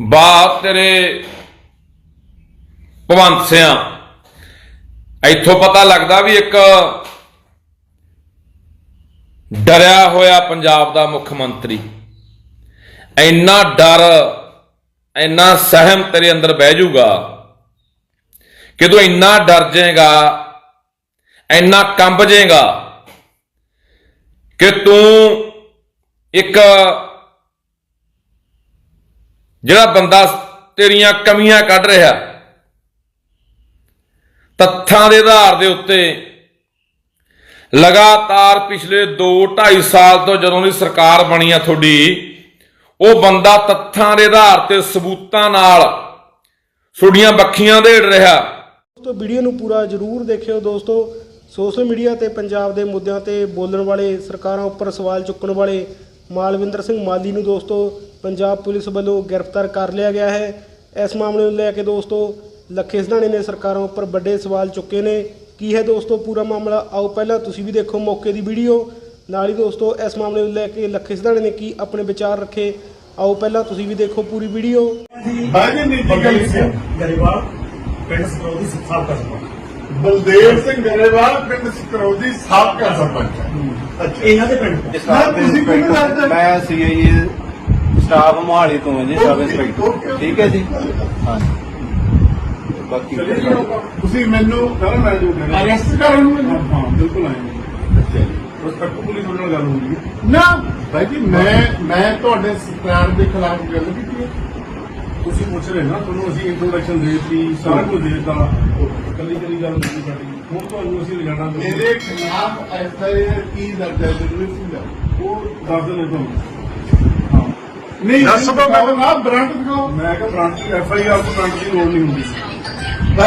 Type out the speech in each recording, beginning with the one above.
ਬਾ ਤੇਰੇ ਭਵੰਤ ਸਿਆਂ। ਇੱਥੋਂ ਪਤਾ ਲੱਗਦਾ ਵੀ ਇੱਕ ਡਰਿਆ ਹੋਇਆ ਪੰਜਾਬ ਦਾ ਮੁੱਖ ਮੰਤਰੀ। ਇੰਨਾ ਡਰ, ਇੰਨਾ ਸਹਿਮ ਤੇਰੇ ਅੰਦਰ ਬਹਿ ਜਾਊਗਾ ਕਿ ਤੂੰ ਇੰਨਾ ਡਰ ਜਾਏਗਾ, ਇੰਨਾ ਕੰਬ ਜਾਏਗਾ ਕਿ ਤੂੰ ਇੱਕ ਜਿਹੜਾ ਬੰਦਾ ਤੇਰੀਆਂ ਕਮੀਆਂ ਕੱਢ ਰਿਹਾ, ਤੱਥਾਂ ਦੇ ਆਧਾਰ ਦੇ ਉੱਤੇ ਲਗਾਤਾਰ ਪਿਛਲੇ 2 2.5 ਸਾਲ ਤੋਂ ਜਦੋਂ ਦੀ ਸਰਕਾਰ ਬਣੀ ਆ ਤੁਹਾਡੀ, ਉਹ ਬੰਦਾ ਤੱਥਾਂ ਦੇ ਆਧਾਰ ਤੇ ਸਬੂਤਾਂ ਨਾਲ ਤੁਹਾਡੀਆਂ ਬੱਖੀਆਂ ਦੇੜ ਰਿਹਾ। ਦੋਸਤੋ, ਵੀਡੀਓ ਨੂੰ ਪੂਰਾ ਜਰੂਰ ਦੇਖਿਓ ਦੋਸਤੋ। ਸੋਸ਼ਲ ਮੀਡੀਆ ਤੇ ਪੰਜਾਬ ਦੇ ਮੁੱਦਿਆਂ ਤੇ ਬੋਲਣ ਵਾਲੇ ਸਰਕਾਰਾਂ ਉੱਪਰ ਸਵਾਲ ਚੁੱਕਣ ਵਾਲੇ ਮਾਲਵਿੰਦਰ ਸਿੰਘ ਮਾਲੀ ਨੂੰ ਦੋਸਤੋ ਪੰਜਾਬ ਪੁਲਿਸ ਵੱਲੋਂ ਗ੍ਰਿਫਤਾਰ ਕਰ ਲਿਆ ਗਿਆ ਹੈ। ਇਸ ਮਾਮਲੇ ਨੂੰ ਲੈ ਕੇ ਦੋਸਤੋ ਲੱਖੇ ਸਿਧਾਣੇ ਨੇ ਸਰਕਾਰਾਂ ਉੱਪਰ ਵੱਡੇ ਸਵਾਲ ਚੁੱਕੇ ਨੇ। ਕੀ ਹੈ ਦੋਸਤੋ ਪੂਰਾ ਮਾਮਲਾ? ਆਓ ਪਹਿਲਾਂ ਤੁਸੀਂ ਵੀ ਦੇਖੋ ਮੌਕੇ ਦੀ ਵੀਡੀਓ। ਨਾਲ ਹੀ ਦੋਸਤੋ ਇਸ ਮਾਮਲੇ ਨੂੰ ਲੈ ਕੇ ਲੱਖੇ ਸਿਧਾਣੇ ਨੇ ਕੀ ਆਪਣੇ ਵਿਚਾਰ ਰੱਖੇ। ਆਓ ਪਹਿਲਾਂ ਤੁਸੀਂ ਵੀ ਦੇਖੋ ਪੂਰੀ ਵੀਡੀਓ। ਨੀਤੀ ਸਿੰਘ ਪਿੰਡ ਸਕਰੋਦੀ ਬਲਦੇਵ ਗਰੇਵਾਲ ਪਿੰਡ ਸਕਰੋਦੀ ਸਾਬਕਾ ਸਰਪੰਚ ਹੈ। ਅੱਛਾ ਇਹਨਾਂ ਦੇ ਪਿੰਡ? ਮੈਂ ਸੀਆਈਏ ਸਟਾਫ ਮੋਹਾਲੀ ਤੋਂ ਹਾਂ ਜੀ ਸਬ ਇੰਸਪੈਕਟਰ। ਠੀਕ ਹੈ ਜੀ? ਹਾਂ। ਬਾਕੀ ਤੁਸੀਂ ਮੈਨੂੰ ਕਹਿੰਦਾ ਮੈਂ ਜੋ ਅਰੈਸਟ ਕਰਨ ਨੂੰ ਹਾਂ ਬਿਲਕੁਲ ਆਏ ਅੱਛਾ ਰਿਸਪੈਕਟ ਪੁਲਿਸ ਨਾਲ ਗੱਲ ਹੋਈ ਨਾ। ਭਾਈ ਜੀ ਮੈਂ ਮੈਂ ਤੁਹਾਡੇ ਸਰਕਾਰ ਦੇ ਖਿਲਾਫ ਗੱਲ ਕੀਤੀ ਹੈ। ਤੁਸੀਂ ਪੁੱਛ ਰਹੇ ਨਾ ਤੁਹਾਨੂੰ ਅਸੀਂ ਇੰਟਰੋਡਕਸ਼ਨ ਦੇ ਦਿੱਤੀ ਸਾਰਾ ਕੁਝ ਦੇ ਦਿੱਤਾ। ਕੱਲੀ ਕੱਲੀ ਗੱਲ ਨਹੀਂ ਸਾਡੀ। ਹੁਣ ਤੁਹਾਨੂੰ ਅਸੀਂ ਲਿਜਾਣਾ ਮੇਰੇ ਖਿਲਾਫ ਐਫਆਈਆਰ ਕੀ ਦਰਜ ਹੈ ਸਿੰਘ ਉਹ ਦੱਸ ਦਿੰਦੇ ਤੁਹਾਨੂੰ। ਹਾਂ ਨਹੀਂ ਦੱਸ ਦੋ ਮੈਂ ਨਾ ਬ੍ਰਾਂਡ ਦਿਖਾਓ। ਮੈਂ ਕਿਹਾ ਬ੍ਰਾਂਡ ਦੀ ਐਫਆਈਆਰ ਤੋਂ ਬ੍ਰਾਂਡ ਦੀ ਲੋੜ ਨਹੀਂ ਹੁੰਦੀ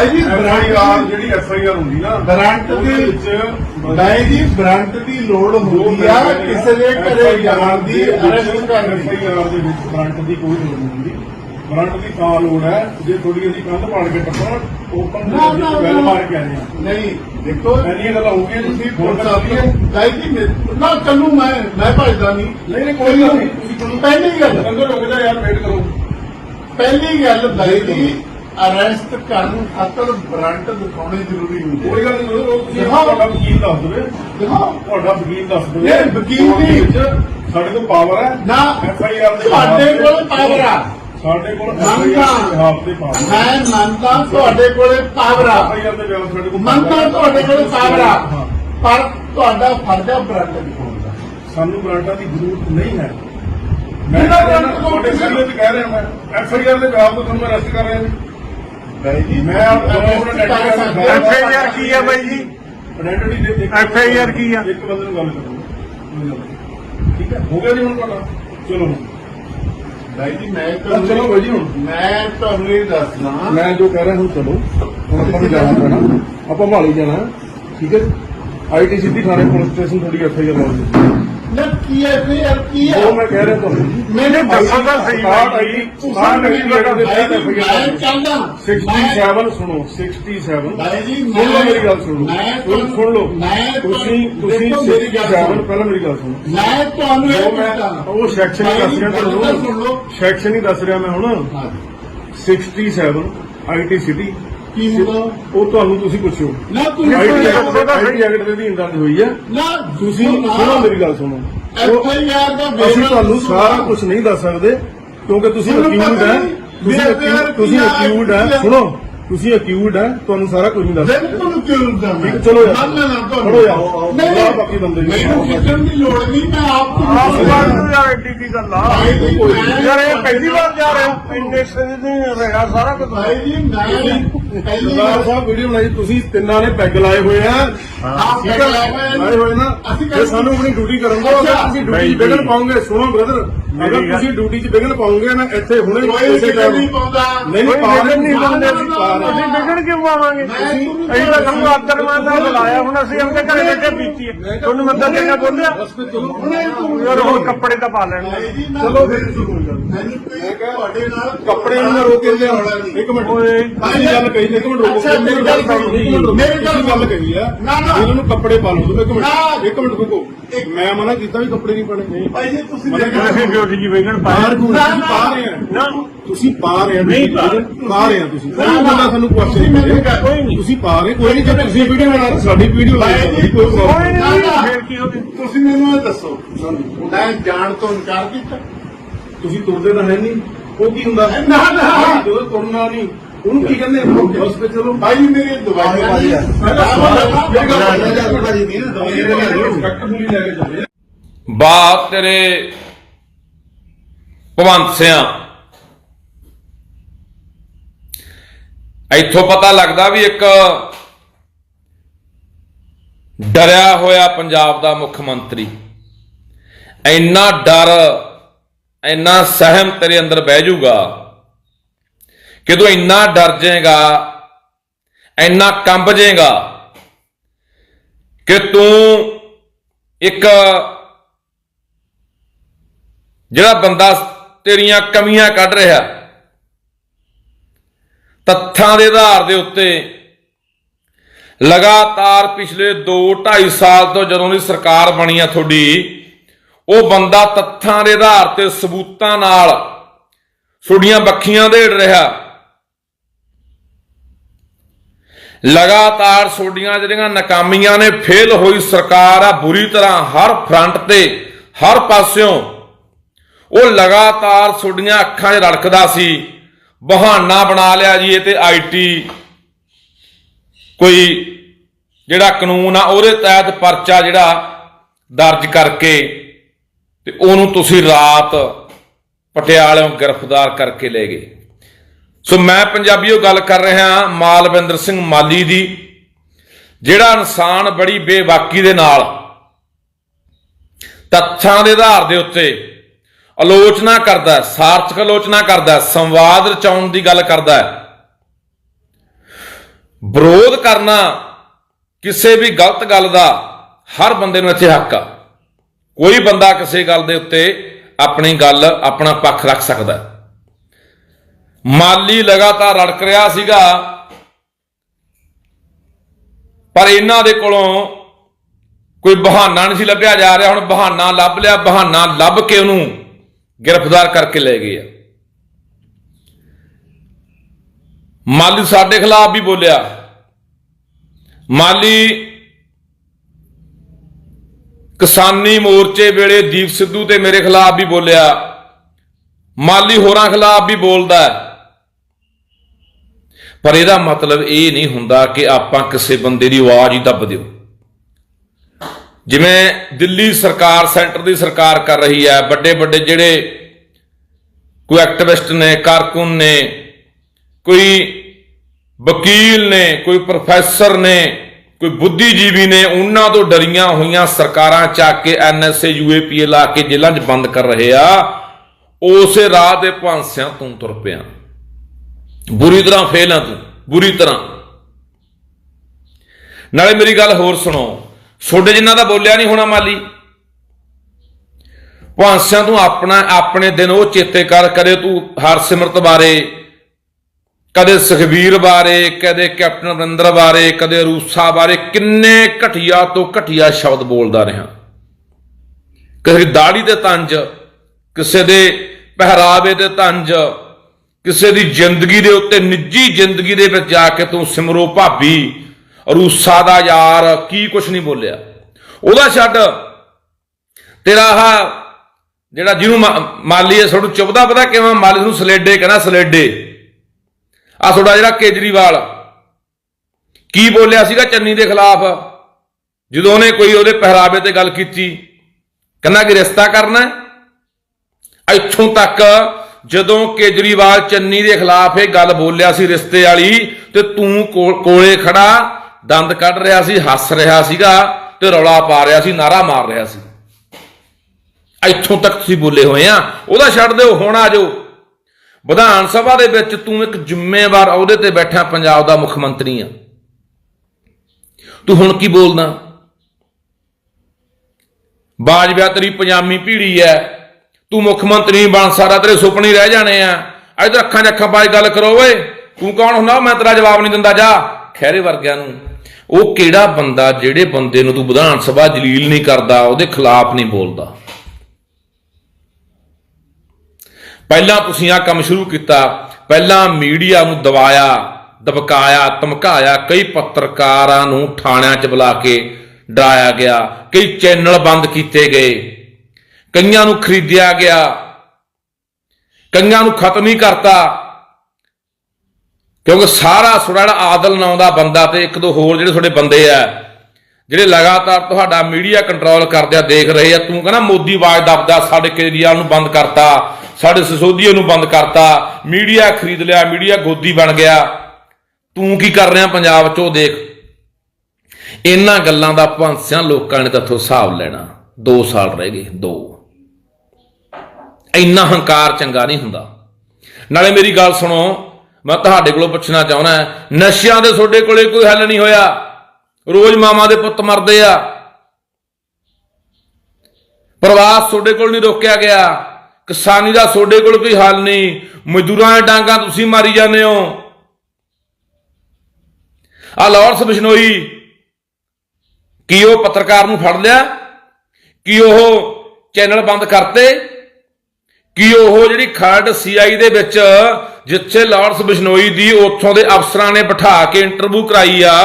ਜੀ ਐਫਆਈਆਰ ਜਿਹੜੀ ਐਫਆਈਆਰ ਹੁੰਦੀ ਨਾ ਬ੍ਰਾਂਡ ਦੇ ਵਿੱਚ ਭਾਈ ਜੀ ਬ੍ਰਾਂਡ ਦੀ ਲੋੜ ਹੁੰਦੀ ਆ ਕਿਸੇ ਦੇ ਘਰੇ ਜਾਣ ਦੀ ਕਰਨ ਦੀ ਐਫਆਈਆਰ ਦੇ ਵਿੱਚ ਬ੍ਰਾਂਡ ਦੀ ਕੋਈ ਲੋੜ ਨਹੀਂ ਹੁੰਦੀ। ਬ੍ਰਾਂਡ ਦੀ ਤਾਂ ਲੋੜ ਹੈ ਜੇ ਥੋੜੀ ਅਸੀਂ ਕੰਧ ਪਾੜ ਕੇ ਟੱਪਣਾ ਓਪਨ ਦੇ ਗੱਲ ਮਾਰ ਕੇ ਆਏ ਆ ਨਹੀਂ ਦੇਖੋ ਇੰਨੀਆਂ ਗੱਲਾਂ ਹੋ ਗਈਆਂ ਤੁਸੀਂ ਫੋਨ ਕਰਦੀਆਂ ਭਾਈ ਜੀ ਨਾ ਚੱਲੂ ਮੈਂ ਮੈਂ ਭਜਦਾ ਨਹੀਂ। ਨਹੀਂ ਨਹੀਂ ਕੋਈ ਗੱਲ ਨਹੀਂ। ਤੁਸੀਂ ਚਲੋ। ਪਹਿਲੀ ਗੱਲ ਅੰਦਰ ਰੁਕ ਜਾ ਯਾਰ ਵੇਟ ਕਰੋ। ਪਹਿਲੀ ਗੱਲ ਬਾਈ ਜੀ ਅਰੈਸਟ ਕਰਨ ਖਾਤਰ ਬ੍ਰਾਂਟ ਦਿਖਾਉਣੇ ਜ਼ਰੂਰੀ ਹੁੰਦੇ ਕੋਈ ਗੱਲ ਨਹੀਂ ਤੁਸੀਂ ਤੁਹਾਡਾ ਵਕੀਲ ਦੱਸ ਦੇਵੇ। ਤੁਹਾਡਾ ਵਕੀਲ ਦੱਸ ਦੇਵੇ। ਇਹ ਵਕੀਲ ਨਹੀਂ। ਸਾਡੇ ਕੋਲ ਪਾਵਰ ਹੈ। ਨਾ ਐਫ ਆਈ ਆਰ ਦੇ ਤੁਹਾਡੇ ਕੋਲ ਪਾਵਰ ਆ। ਸਾਡੇ ਕੋਲ ਮੰਨਦਾ। ਹਾਫ ਦੇ ਪਾਵਰ ਮੈਂ ਮੰਨਦਾ ਤੁਹਾਡੇ ਕੋਲੇ ਪਾਵਰ ਆ। ਐਫ ਆਈ ਆਰ ਦੇ ਬਿਆਨ ਸਾਡੇ ਕੋਲ ਮੰਨਦਾ ਤੁਹਾਡੇ ਕੋਲੇ ਪਾਵਰ ਆ। ਹਾਂ। ਪਰ ਤੁਹਾਡਾ ਫਰਜ਼ ਆ ਬ੍ਰਾਂਡ ਦਿਖਾਉਣ ਦਾ। ਸਾਨੂੰ ਗ੍ਰਾਂਟਾਂ ਦੀ ਜ਼ਰੂਰਤ ਨਹੀਂ ਹੈ। ਮੈਂ ਬਿਨਾਂ ਤਾਂ ਗ੍ਰਾਂਟ ਤੋਂ ਤੁਹਾਡੇ ਸਾਹਮਣੇ ਤੇ ਕਹਿ ਰਿਹਾ ਮੈਂ। ਐਫ ਆਈ ਆਰ ਦੇ ਜਵਾਬ ਤੋਂ ਤੁਹਾਨੂੰ ਅਰੈਸਟ ਕਰ ਰਿਹਾ ਜੀ। ਬਾਈ ਜੀ ਮੈਂ FIR ਕੀ ਹੈ ਬਾਈ ਜੀ? ਆਇਡੈਂਟੀ ਦੇ ਐਫ ਆਈ ਆਰ ਕੀ ਆ? ਇੱਕ ਬੰਦੇ ਨੂੰ ਗੱਲ ਕਰੋ। ਠੀਕ ਹੈ? ਹੋ ਗਿਆ ਜੀ ਹੁਣ ਤੁਹਾਡਾ? ਚਲੋ ਜੀ ਮੈਂ ਤਾਂ ਚਲੋ ਬਾਈ ਜੀ ਹੁਣ। ਮੈਂ ਤੁਹਾਨੂੰ ਇਹ ਦੱਸਦਾ। ਮੈਂ ਜੋ ਕਹਿ ਰਿਹਾ ਹੁਣ ਚਲੋ। ਹੁਣ ਆਪਾਂ ਨੂੰ ਜਾਣਾ ਪੈਣਾ। ਆਪਾਂ ਮਾਲੀ ਜਾਣਾ। ਠੀਕ ਹੈ ਆਈਟੀ ਸਿੱਧੀ ਥਾਣੇ ਪੁਲਿਸ ਸਟੇਸ਼ਨ ਥੋੜੀ ਐਫ ਆਈ ਆਰ ਲਾਉਣੀ ਨਾ ਕੀ ਹੈ ਫਿਰ ਕੀ ਹੈ? ਉਹ ਮੈਂ ਕਹਿ ਰਿਹਾ ਤੁਹਾਨੂੰ। ਮੈਨੂੰ ਦੱਸੋ ਤਾਂ ਸਹੀ ਬਾਈ ਜੀ। ਸਟਾਰਟ ਆਈਟੀ ਜਿਹੜਾ ਦੇ ਬਾਈ ਜੀ, ਦਿੱਤਾ ਮੈਂ ਚਾਹੁੰਦਾ। 67 ਸੁਣੋ 67 ਬਾਈ ਜੀ ਸੁਣ ਲਓ ਮੇਰੀ ਗੱਲ ਸੁਣੋ। ਮੈਂ ਸੁਣ ਲਓ। ਮੈਂ ਤੁਸੀਂ ਤੁਸੀਂ ਮੇਰੀ ਗੱਲ 67 ਸੁਣੋ। ਪਹਿਲਾਂ ਮੇਰੀ ਗੱਲ ਸੁਣੋ। ਮੈਂ ਤੁਹਾਨੂੰ ਇਹ ਦੱਸਦਾ। ਉਹ ਸੈਕਸ਼ਨ ਹੀ ਦੱਸ ਰਿਹਾ ਤਾਂ ਤੁਹਾਨੂੰ ਸੈਕਸ਼ਨ ਹੀ ਦੱਸ ਰਿਹਾ ਮੈਂ ਹੁਣ। ਹਾਂ 67 ਆਈਟੀ ਸਿਟੀ ਕੀ ਹੁੰਦਾ? ਉਹ ਤੁਹਾਨੂੰ ਤੁਸੀਂ ਪੁੱਛੋ ਨਾ ਤੁਸੀਂ ਆਈਟੀ ਦੱਸੋ ਤਾਂ ਸਹੀ। ਐਕਟ ਦੇ ਅਧੀਨ ਦਰਜ ਹੋਈ ਹੈ। ਨਾ ਤੁਸੀਂ ਸੁਣੋ ਮੇਰੀ ਗੱਲ ਸੁਣੋ। ਐਫ ਆਈ ਆਰ ਦਾ ਅਸੀਂ ਵੇਰਵਾ ਤੁਹਾਨੂੰ ਦੱਸੋ। ਸਾਰਾ ਕੁਝ ਨਹੀਂ ਦੱਸ ਸਕਦੇ ਕਿਉਂਕਿ ਤੁਸੀਂ ਤੁਹਾਨੂੰ ਅਕਿਊਡ ਪਤਾ ਹੈ। ਤੁਸੀਂ ਅਕਿਊਡ ਹੈ। ਸੁਣੋ। ਤੁਸੀਂ ਅਕਿਊਡ ਹੈ ਤੁਹਾਨੂੰ ਸਾਰਾ ਕੁਝ ਨਹੀਂ ਦੱਸ ਸਕਦੇ ਬਿਲਕੁਲ ਕਿਉਂ ਦਾ ਹੈ, ਚਲੋ ਯਾਰ। ਮੰਨ ਲੈਣਾ ਤੁਹਾਨੂੰ। ਯਾਰ। ਨਹੀਂ ਬਾਕੀ ਬੰਦੇ। ਮੈਨੂੰ ਪੁੱਛਣ ਦੀ ਲੋੜ ਨਹੀਂ ਮੈਂ ਆਪ ਤੋਂ ਆਪ ਰਿਹਾ। ਯਾਰ ਐਡੀ ਕੀ ਗੱਲ ਆ। ਮੈਂ- ਯਾਰ ਇਹ ਪਹਿਲੀ ਵਾਰ ਜਾ ਰਿਹਾ ਇੰਨੇ ਨਹੀਂ ਰਿਹਾ ਸਾਰਾ ਕੁਝ। ਭਾਈ ਜੀ ਮੈਂ ਪਹਿਲੀ ਵਾਰ ਸਾਹਿਬ ਵੀਡੀਓ ਬਣਾਈ ਤੁਸੀਂ ਤਿੰਨਾਂ ਨੇ ਪੈਗ ਲਾਏ ਹੋਏ ਆ। ਆਪ ਮੈਂ- ਲਾਏ ਹੋਏ ਨਾ। ਅਸੀਂ ਜੇ ਸਾਨੂੰ ਆਪਣੀ ਡਿਊਟੀ ਕਰਨ ਅੱਛਾ। ਤੁਸੀਂ ਡਿਊਟੀ 'ਚ ਵਿਗਨ ਪਾਉਂਗੇ ਸੁਣੋ ਬ੍ਰਦਰ ਅਗਰ ਤੁਸੀਂ ਡਿਊਟੀ 'ਚ ਵਿਗਨ ਪਾਉਂਗੇ ਨਾ ਇੱਥੇ ਹੁਣੇ time- ਨਹੀਂ ਪਾਉਂਦਾ। ਨਹੀਂ ਨਹੀਂ ਕੋਈ ਪਾ ਰਹੇ ਵਿਗਨ ਨਹੀਂ ਪਾਉਂਦੇ ਪਾਉਂਦੇ। ਅਸੀਂ ਪਾ ਰਹੇ ਅਸੀਂ ਵਿਗੜ ਕਿਉਂ ਆਵਾਂਗੇ ਮੈਂ ਤੁਹਾਨੂੰ ਅਸੀਂ ਤਾਂ ਸਾਨੂੰ ਆਦਰਮਾਨ ਦਾ ਬੁਲਾਇਆ ਹੁਣ ਅਸੀਂ ਆਪਣੇ ਘਰੇ ਬੈਠੇ ਪੀਤੀ ਹੈ। ਤੁਹਾਨੂੰ ਮੈਂ ਤਾਂ ਚੰਗਾ ਬੋਲਿਆ ਯਾਰ ਹੁਣ ਕੱਪੜੇ ਤਾਂ ਪਾ ਲੈਣ। ਮੈਂ ਚਲੋ ਫਿਰ। ਤੁਸੀਂ ਕੋਈ ਗੱਲ ਨਹੀਂ। ਮੈਨੂੰ ਕੋਈ ਤੁਹਾਡੇ ਨਾਲ ਕੱਪੜੇ ਨੂੰ ਮੈਂ ਰੋਕ ਕੇ ਲਿਆਉਣਾ ਇੱਕ ਮਿੰਟ। ਓਏ। ਤੁਸੀਂ ਗੱਲ ਕਹੀ ਇੱਕ ਮਿੰਟ ਰੁਕੋ। ਮੇਰੀ ਗੱਲ। ਮੇਰੀ ਗੱਲ ਕਹੀ ਆ। ਨਾ, ਨਾ। ਇਹਨਾਂ ਨੂੰ ਕੱਪੜੇ ਪਾ ਲਓ ਇੱਕ। ਮਿੰਟ। ਇੱਕ ਮਿੰਟ ਰੁਕੋ। ਇੱਕ ਮੈਂ ਮਨਾ ਕੀਤਾ ਵੀ ਕੱਪੜੇ ਨਹੀਂ ਪਾਣੇ ਭਾਈ ਜੀ ਤੁਸੀਂ ਦੇਖੋ। ਡਿਊਟੀ ਜੀ ਵੇਗਣ ਬਾਹਰ ਨੂੰ ਤੁਸੀਂ ਪਾ ਰਹੇ ਆ ਨਾ ਤੁਸੀਂ ਪਾ ਰਹੇ ਆ ਨਹੀਂ ਪਾ ਰਹੇ। ਆ ਤੁਸੀਂ। ਕੋਈ ਬੰਦਾ ਸਾਨੂੰ ਕੁਐਸਚਨ ਨਹੀਂ ਕਹਿ- ਕੋਈ ਨਹੀਂ। ਤੁਸੀਂ ਪਾ ਰਹੇ ਕੋਈ ਨਹੀਂ ਜੇ ਤੁਸੀਂ ਵੀਡੀਓ ਬਣਾ ਸਾਡੀ ਵੀਡੀਓ ਜੀ, ਕੋਈ ਪ੍ਰੋਬਲਮ ਨਹੀਂ। ਫੇਰ ਕੀ ਹੋ ਗਿਆ? ਤੁਸੀਂ ਮੈਨੂੰ ਇਹ ਦੱਸੋ ਮੈਂ ਜਾਣ ਤੋਂ ਇਨਕਾਰ ਕੀਤਾ? ਤੁਸੀਂ ਤੁਰਦੇ ਤਾਂ ਹੈ ਨਹੀਂ। ਉਹ ਕੀ ਹੁੰਦਾ? ਨਾ, ਨਾ। ਜਦੋਂ ਤੁਰਨਾ ਨਹੀਂ ਉਹਨੂੰ ਕੀ ਕਹਿੰਦੇ ਚਲੋ ਭਾਈ ਮੇਰੀ ਦਵਾਈਆਂ ਦੀ ਰਿਸਪੈਕਟਫੁਲੀ ਲੈ ਕੇ ਚੱਲੇ ਬਾਤ ਤੇਰੇ ਭਵੰਤ ਸਿਆਂ। ਇੱਥੋਂ ਪਤਾ ਲੱਗਦਾ ਵੀ ਇੱਕ ਡਰਿਆ ਹੋਇਆ ਪੰਜਾਬ ਦਾ ਮੁੱਖ ਮੰਤਰੀ। ਇੰਨਾ ਡਰ ਇੰਨਾ ਸਹਿਮ ਤੇਰੇ ਅੰਦਰ ਬਹਿ ਜਾਊਗਾ। ਕਿ ਤੂੰ ਇੰਨਾ ਡਰ ਜਾਏਗਾ, ਇੰਨਾ ਕੰਬ ਜਾਏਗਾ ਕਿ ਤੂੰ ਇੱਕ ਜਿਹੜਾ ਬੰਦਾ ਤੇਰੀਆਂ ਕਮੀਆਂ ਕੱਢ ਰਿਹਾ, ਤੱਥਾਂ ਦੇ ਆਧਾਰ ਦੇ ਉੱਤੇ ਲਗਾਤਾਰ ਪਿਛਲੇ 2 2.5 ਸਾਲ ਤੋਂ ਜਦੋਂ ਦੀ ਸਰਕਾਰ ਬਣੀ ਆ ਤੁਹਾਡੀ, ਉਹ ਬੰਦਾ ਤੱਥਾਂ ਦੇ ਆਧਾਰ ਤੇ ਸਬੂਤਾਂ ਨਾਲ ਤੁਹਾਡੀਆਂ ਬੱਖੀਆਂ ਦੇੜ ਰਿਹਾ। ਲਗਾਤਾਰ ਤੁਹਾਡੀਆਂ ਜਿਹੜੀਆਂ ਨਾਕਾਮੀਆਂ ਨੇ ਫੇਲ ਹੋਈ ਸਰਕਾਰ ਆ, ਬੁਰੀ ਤਰ੍ਹਾਂ ਹਰ ਫਰੰਟ ਤੇ, ਹਰ ਪਾਸਿਓਂ, ਉਹ ਲਗਾਤਾਰ ਤੁਹਾਡੀਆਂ ਅੱਖਾਂ 'ਚ ਰੜਕਦਾ ਸੀ, ਬਹਾਨਾ ਬਣਾ ਲਿਆ ਜੀ ਇਹ ਤੇ ਆਈਟੀ ਕੋਈ ਜਿਹੜਾ ਕਾਨੂੰਨ ਆ, ਉਹਦੇ ਤਹਿਤ ਪਰਚਾ ਜਿਹੜਾ ਦਰਜ ਕਰਕੇ ਤੇ ਉਹਨੂੰ ਤੁਸੀਂ ਰਾਤ ਪਟਿਆਲਿਓਂ ਗ੍ਰਿਫਤਾਰ ਕਰਕੇ ਲੈ ਗਏ। ਸੋ ਮੈਂ ਪੰਜਾਬੀਓ ਗੱਲ ਕਰ ਰਿਹਾ ਮਾਲਵਿੰਦਰ ਸਿੰਘ ਮਾਲੀ ਦੀ, ਜਿਹੜਾ ਇਨਸਾਨ ਬੜੀ ਬੇਵਾਕੀ ਦੇ ਨਾਲ ਤੱਥਾਂ ਦੇ ਆਧਾਰ ਦੇ ਉੱਤੇ ਆਲੋਚਨਾ ਕਰਦਾ ਹੈ, ਸਾਰਥਕ ਆਲੋਚਨਾ ਕਰਦਾ ਹੈ, ਸੰਵਾਦ ਰਚਾਉਣ ਦੀ ਗੱਲ ਕਰਦਾ ਹੈ, ਵਿਰੋਧ ਕਰਨਾ ਕਿਸੇ ਵੀ ਗਲਤ ਗੱਲ ਦਾ ਹਰ ਬੰਦੇ ਨੂੰ ਇੱਥੇ ਹੱਕ ਆ। ਕੋਈ ਬੰਦਾ ਕਿਸੇ ਗੱਲ ਦੇ ਉੱਤੇ ਆਪਣੀ ਗੱਲ, ਆਪਣਾ ਪੱਖ ਰੱਖ ਸਕਦਾ ਹੈ। ਮਾਲੀ ਲਗਾਤਾਰ ਰੜਕ ਰਿਹਾ ਸੀਗਾ। ਪਰ ਇਹਨਾਂ ਦੇ ਕੋਲੋਂ ਕੋਈ ਬਹਾਨਾ ਨਹੀਂ ਸੀ ਲੱਭਿਆ ਜਾ ਰਿਹਾ। ਹੁਣ ਬਹਾਨਾ ਲੱਭ ਲਿਆ, ਬਹਾਨਾ ਲੱਭ ਕੇ ਉਹਨੂੰ ਗ੍ਰਿਫਤਾਰ ਕਰਕੇ ਲੈ ਗਏ ਆ। ਮਾਲੀ ਸਾਡੇ ਖਿਲਾਫ ਵੀ ਬੋਲਿਆ। ਮਾਲੀ ਕਿਸਾਨੀ ਮੋਰਚੇ ਵੇਲੇ ਦੀਪ ਸਿੱਧੂ ਤੇ ਮੇਰੇ ਖਿਲਾਫ ਵੀ ਬੋਲਿਆ। ਮਾਲੀ ਹੋਰਾਂ ਖਿਲਾਫ ਵੀ ਬੋਲਦਾ ਹੈ। ਪਰ ਇਹਦਾ ਮਤਲਬ ਇਹ ਨਹੀਂ ਹੁੰਦਾ ਕਿ ਆਪਾਂ ਕਿਸੇ ਬੰਦੇ ਦੀ ਆਵਾਜ਼ ਹੀ ਦੱਬ ਦਿਓ। ਜਿਵੇਂ ਦਿੱਲੀ ਸਰਕਾਰ, ਸੈਂਟਰ ਦੀ ਸਰਕਾਰ ਕਰ ਰਹੀ ਹੈ ਵੱਡੇ ਵੱਡੇ ਜਿਹੜੇ ਕੋਈ ਐਕਟਿਵਿਸਟ ਨੇ, ਕਾਰਕੁਨ ਨੇ, ਕੋਈ ਵਕੀਲ ਨੇ, ਕੋਈ ਪ੍ਰੋਫੈਸਰ ਨੇ, ਕੋਈ ਬੁੱਧੀਜੀਵੀ ਨੇ, ਉਹਨਾਂ ਤੋਂ ਡਰੀਆਂ ਹੋਈਆਂ ਸਰਕਾਰਾਂ ਚੱਕ ਕੇ ਐਨਐਸਏ ਯੂਏਪੀਏ ਲਾ ਕੇ ਜੇਲ੍ਹਾਂ 'ਚ ਬੰਦ ਕਰ ਰਹੇ ਆ, ਉਸੇ ਰਾਹ ਦੇ ਭਾਂਸਿਆਂ ਤੋਂ ਤੁਰ ਪਿਆ। ਬੁਰੀ ਤਰ੍ਹਾਂ ਫੇਲ ਆ ਤੂੰ, ਬੁਰੀ ਤਰ੍ਹਾਂ। ਨਾਲੇ ਮੇਰੀ ਗੱਲ ਹੋਰ ਸੁਣੋ ਛੋਡੇ ਜਿੰਨਾ ਦਾ ਬੋਲਿਆ ਨਹੀਂ ਹੋਣਾ ਮਾਲੀ। ਭਾਂਸਿਆਂ ਤੂੰ ਆਪਣਾ, ਆਪਣੇ ਦਿਨ ਉਹ ਚੇਤੇ ਕਰ, ਕਦੇ ਤੂੰ ਹਰਸਿਮਰਤ ਬਾਰੇ, ਕਦੇ ਸੁਖਬੀਰ ਬਾਰੇ, ਕਦੇ ਕੈਪਟਨ ਅਮਰਿੰਦਰ ਬਾਰੇ, ਕਦੇ ਰੂਸਾ ਬਾਰੇ ਕਿੰਨੇ ਘਟੀਆ ਤੋਂ ਘਟੀਆ ਸ਼ਬਦ ਬੋਲਦਾ ਰਿਹਾ। ਕਿਸੇ ਦੀ ਦਾੜੀ ਤੇ ਤੰਜ, ਕਿਸੇ ਦੇ ਪਹਿਰਾਵੇ ਤੇ ਤੰਜ ਕਿਸੇ ਦੀ ਜ਼ਿੰਦਗੀ ਦੇ ਉੱਤੇ, ਨਿੱਜੀ ਜ਼ਿੰਦਗੀ ਦੇ ਵਿੱਚ ਜਾ ਕੇ ਤੂੰ ਸਿਮਰੋ ਭਾਬੀ ਰੂਸਾ ਦਾ ਯਾਰ, ਕੀ ਕੁਛ ਨਹੀਂ ਬੋਲਿਆ। ਉਹਦਾ ਛੱਡ। ਤੇਰਾ ਆਹ ਜਿਹੜਾ ਜਿਹਨੂੰ ਮਾ- ਮਾਲੀ ਹੈ ਤੁਹਾਨੂੰ ਚੁਬਦਾ ਪਤਾ ਕਿਵੇਂ ਮਾਲੀ ਨੂੰ ਸਲੇਡੇ ਕਹਿੰਦਾ ਸਲੇਡੇ। ਆ ਤੁਹਾਡਾ ਜਿਹੜਾ ਕੇਜਰੀਵਾਲ, ਕੀ ਬੋਲਿਆ ਸੀਗਾ ਚੰਨੀ ਦੇ ਖਿਲਾਫ? ਜਦੋਂ ਉਹਨੇ ਕੋਈ ਉਹਦੇ ਪਹਿਰਾਵੇ ਤੇ ਗੱਲ ਕੀਤੀ, ਕਹਿੰਦਾ ਕਿ ਰਿਸ਼ਤਾ ਕਰਨਾ ਇੱਥੋਂ ਤੱਕ ਜਦੋਂ ਕੇਜਰੀਵਾਲ ਚੰਨੀ ਦੇ ਖਿਲਾਫ ਇਹ ਗੱਲ ਬੋਲਿਆ ਸੀ ਰਿਸ਼ਤੇ ਵਾਲੀ, ਤੇ ਤੂੰ ਕੋਲੇ ਖੜਾ, ਦੰਦ ਕੱਢ ਰਿਹਾ ਸੀ, ਹੱਸ ਰਿਹਾ ਸੀਗਾ, ਤੇ ਰੌਲਾ ਪਾ ਰਿਹਾ ਸੀ, ਨਾਰਾ ਮਾਰ ਰਿਹਾ ਸੀ। ਇੱਥੋਂ ਤੱਕ ਤੁਸੀਂ ਬੋਲੇ ਹੋਏ ਆ, ਉਹਦਾ ਛੱਡ ਦਿਓ, ਹੁਣ ਆ ਜਾਓ। ਵਿਧਾਨ ਸਭਾ ਦੇ ਵਿੱਚ ਤੂੰ ਇੱਕ ਜ਼ਿੰਮੇਵਾਰ ਅਹੁਦੇ ਤੇ ਬੈਠਾ, ਪੰਜਾਬ ਦਾ ਮੁੱਖ ਮੰਤਰੀ ਆ। ਤੂੰ ਹੁਣ ਕੀ ਬੋਲਦਾ? ਬਾਜਵਿਆ ਤੇਰੀ ਪੰਜਾਬੀ ਭੀੜੀ ਐ। ਤੂੰ ਮੁੱਖ ਮੰਤਰੀ ਬਣ ਸਕਦਾ, ਤੇਰੇ ਸੁਪਨੇ ਰਹਿ ਜਾਣੇ ਆ। ਇਧਰ ਅੱਖਾਂ 'ਚ ਅੱਖਾਂ ਪਾਈ ਗੱਲ ਕਰੋ ਓਏ। ਤੂੰ ਕੌਣ ਹੁੰਦਾ? ਮੈਂ ਤੇਰਾ ਜਵਾਬ ਨਹੀਂ ਦਿੰਦਾ, ਜਾ। ਖੈਰੇ ਵਰਗਿਆਂ ਨੂੰ। ਉਹ ਕਿਹੜਾ ਬੰਦਾ ਜਿਹੜੇ ਬੰਦੇ ਨੂੰ ਤੂੰ ਵਿਧਾਨ ਸਭਾ ਜਲੀਲ ਨਹੀਂ ਕਰਦਾ, ਉਹਦੇ ਖਿਲਾਫ ਨਹੀਂ ਬੋਲਦਾ? ਪਹਿਲਾਂ ਤੁਸੀਂ ਆ ਕੰਮ ਸ਼ੁਰੂ ਕੀਤਾ, ਪਹਿਲਾਂ ਮੀਡੀਆ ਨੂੰ ਦਬਾਇਆ, ਦਬਕਾਇਆ, ਧਮਕਾਇਆ, ਕਈ ਪੱਤਰਕਾਰਾਂ ਨੂੰ ਥਾਣਿਆਂ 'ਚ ਬੁਲਾ ਕੇ ਡਰਾਇਆ ਗਿਆ, ਕਈ ਚੈਨਲ ਬੰਦ ਕੀਤੇ ਗਏ। ਕਈਆਂ ਨੂੰ ਖਰੀਦਿਆ ਗਿਆ, ਕਈਆਂ ਨੂੰ ਖਤਮ ਹੀ ਕਰਤਾ। ਕਿਉਂਕਿ ਸਾਰਾ ਸੁੜਾ ਜਿਹੜਾ ਆਦਲ ਨਾਂ ਦਾ ਬੰਦਾ ਤੇ ਇੱਕ ਦੋ ਹੋਰ ਜਿਹੜੇ ਤੁਹਾਡੇ ਬੰਦੇ ਆ, ਜਿਹੜੇ ਲਗਾਤਾਰ ਤੁਹਾਡਾ ਮੀਡੀਆ ਕੰਟਰੋਲ ਕਰਦੇ ਆ, ਦੇਖ ਰਹੇ ਆ, ਤੂੰ ਕਹਿੰਦਾ ਮੋਦੀ ਆਵਾਜ਼ ਦੱਬਦਾ, ਸਾਡੇ ਕੇਜਰੀਵਾਲ ਨੂੰ ਬੰਦ ਕਰਤਾ, ਸਾਡੇ ਸਸੋਦੀਏ ਨੂੰ ਬੰਦ ਕਰਤਾ, ਮੀਡੀਆ ਖਰੀਦ ਲਿਆ, ਮੀਡੀਆ ਗੋਦੀ ਬਣ ਗਿਆ। ਤੂੰ ਕੀ ਕਰ ਰਿਹਾ ਪੰਜਾਬ 'ਚ, ਉਹ ਦੇਖ। ਇਹਨਾਂ ਗੱਲਾਂ ਦਾ ਭਾਂਸਿਆਂ ਲੋਕਾਂ ਨੇ ਤਾਂ ਇੱਥੋਂ ਹਿਸਾਬ ਲੈਣਾ। 2 ਸਾਲ ਰਹਿ ਗਏ 2 ਇੰਨਾ ਹੰਕਾਰ ਚੰਗਾ ਨਹੀਂ ਹੁੰਦਾ। ਨਾਲੇ ਮੇਰੀ ਗੱਲ ਸੁਣੋ, ਮੈਂ ਤੁਹਾਡੇ ਕੋਲੋਂ ਪੁੱਛਣਾ ਚਾਹੁੰਦਾ ਨਸ਼ਿਆਂ ਦੇ ਤੁਹਾਡੇ ਕੋਲੇ ਕੋਈ ਹੱਲ ਨਹੀਂ ਹੋਇਆ? ਰੋਜ਼ ਮਾਮਾ ਦੇ ਪੁੱਤ ਮਰਦੇ ਆ। ਪ੍ਰਵਾਸ ਤੁਹਾਡੇ ਕੋਲ ਨਹੀਂ ਰੋਕਿਆ ਗਿਆ। ਕਿਸਾਨੀ ਦਾ ਤੁਹਾਡੇ ਕੋਲ ਕੋਈ ਹੱਲ ਨਹੀਂ। ਮਜ਼ਦੂਰਾਂ ਦੇ ਡਾਂਗਾ ਤੁਸੀਂ ਮਾਰੀ ਜਾਂਦੇ ਹੋ। ਆ ਲਾਰੈਂਸ ਬਿਸ਼ਨੋਈ ਕੀ ਉਹ ਪੱਤਰਕਾਰ ਨੂੰ ਫੜ ਲਿਆ? ਕੀ ਉਹ ਚੈਨਲ ਬੰਦ ਕਰਤੇ? ਕਿ ਉਹ ਜਿਹੜੀ ਖਰੜ ਸੀਆਈ ਦੇ ਵਿੱਚ ਜਿੱਥੇ ਲਾਰੈਂਸ ਬਿਸ਼ਨੋਈ ਦੀ ਉੱਥੋਂ ਦੇ ਅਫਸਰਾਂ ਨੇ ਬਿਠਾ ਕੇ ਇੰਟਰਵਿਊ ਕਰਾਈ ਆ,